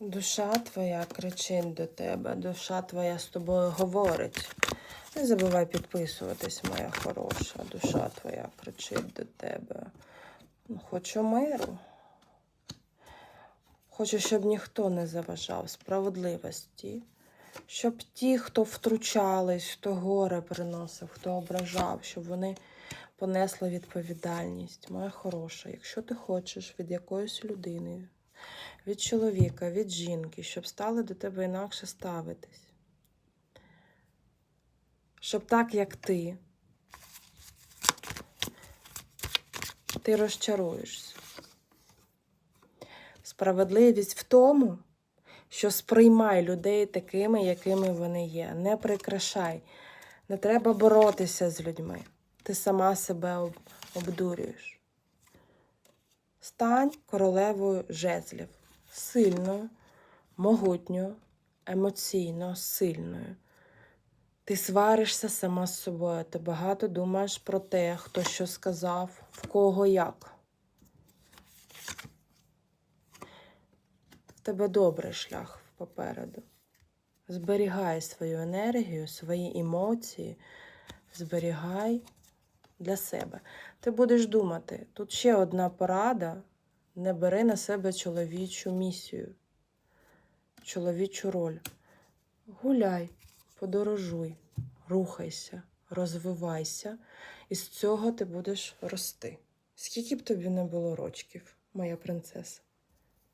Душа твоя кричить до тебе, душа твоя з тобою говорить. Не забувай підписуватись, моя хороша. Душа твоя кричить до тебе. Ну, Хочу миру. Хочу, щоб ніхто не заважав справедливості. Щоб ті, хто втручались, хто горе приносив, хто ображав, щоб вони понесли відповідальність. Моя хороша, якщо ти хочеш від якоїсь людини, від чоловіка, від жінки, щоб стали до тебе інакше ставитись. Щоб так, як ти, ти розчаруєшся. Справедливість в тому, що сприймай людей такими, якими вони є. Не прикрашай. Не треба боротися з людьми. Ти сама себе обдурюєш. Стань королевою жезлів, сильною, могутньою, емоційно сильною. Ти сваришся сама з собою, ти багато думаєш про те, хто що сказав, в кого як. В тебе добрий шлях попереду. Зберігай свою енергію, свої емоції, зберігай для себе. Ти будеш думати, тут ще одна порада: не бери на себе чоловічу місію, чоловічу роль. Гуляй, подорожуй, рухайся, розвивайся, і з цього ти будеш рости. Скільки б тобі не було рочків, моя принцеса?